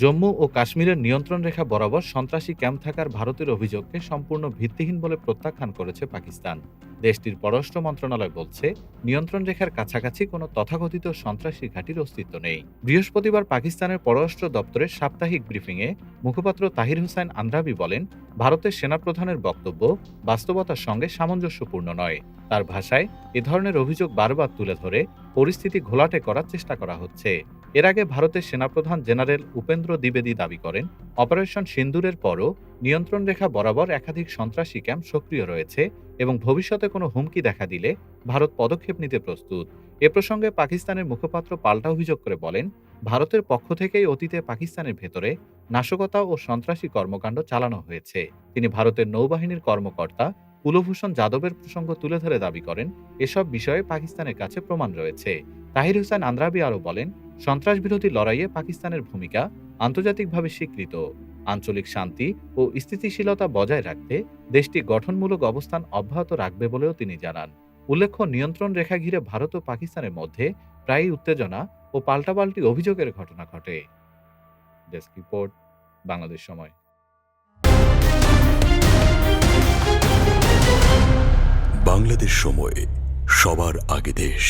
জম্মু ও কাশ্মীরের নিয়ন্ত্রণ রেখা বরাবর সন্ত্রাসী ক্যাম্প থাকার ভারতের অভিযোগকে সম্পূর্ণ ভিত্তিহীন বলে প্রত্যাখ্যান করেছে পাকিস্তান। দেশটির পররাষ্ট্র মন্ত্রণালয় বলছে, নিয়ন্ত্রণ রেখার কাছাকাছি কোনো তথাকথিত সন্ত্রাসী ঘাঁটির অস্তিত্ব নেই। বৃহস্পতিবার পাকিস্তানের পররাষ্ট্র দপ্তরের সাপ্তাহিক ব্রিফিংয়ে মুখপাত্র তাহির হোসেন আন্দ্রাবি বলেন, ভারতের সেনাপ্রধানের বক্তব্য বাস্তবতার সঙ্গে সামঞ্জস্যপূর্ণ নয়। তার ভাষায়, এ ধরনের অভিযোগ বারবার তুলে ধরে, পরিস্থিতি ঘোলাটে করার চেষ্টা করা হচ্ছে। এর আগে ভারতের সেনাপ্রধান জেনারেল উপেন্দ্র দ্বিবেদী দাবি করেন, অপারেশন সিন্দুরের পরও নিয়ন্ত্রণ রেখা বরাবর একাধিক সন্ত্রাসী ক্যাম্প সক্রিয় রয়েছে এবং ভবিষ্যতে কোনো হুমকি দেখা দিলে ভারত পদক্ষেপ নিতে প্রস্তুত। এ প্রসঙ্গে পাকিস্তানের মুখপাত্র পাল্টা অভিযোগ করে বলেন, ভারতের পক্ষ থেকেই অতীতে পাকিস্তানের ভেতরে নাশকতা ও সন্ত্রাসী কর্মকাণ্ড চালানো হয়েছে। তিনি ভারতের নৌবাহিনীর কর্মকর্তা কুলভূষণ যাদবের প্রসঙ্গ তুলে ধরে দাবি করেন, এসব বিষয়ে পাকিস্তানের কাছে প্রমাণ রয়েছে। তাহির হোসেন আন্দ্রাবি আরও বলেন সন্ত্রাস বিরোধী লড়াইয়ে পাকিস্তানের ভূমিকা আন্তর্জাতিকভাবে স্বীকৃত। আঞ্চলিক শান্তি ও স্থিতিশীলতা বজায় রাখতে দেশটি গঠনমূলক অবস্থান অব্যাহত রাখবে বলেও তিনি জানান। উল্লেখ্য, নিয়ন্ত্রণ রেখা ঘিরে ভারত ও পাকিস্তানের মধ্যে প্রায়ই উত্তেজনা ও পাল্টাপাল্টি অভিযোগের ঘটনা ঘটে। ডেস্ক রিপোর্ট, বাংলাদেশ সময়। বাংলাদেশ সময়, সবার আগে দেশ।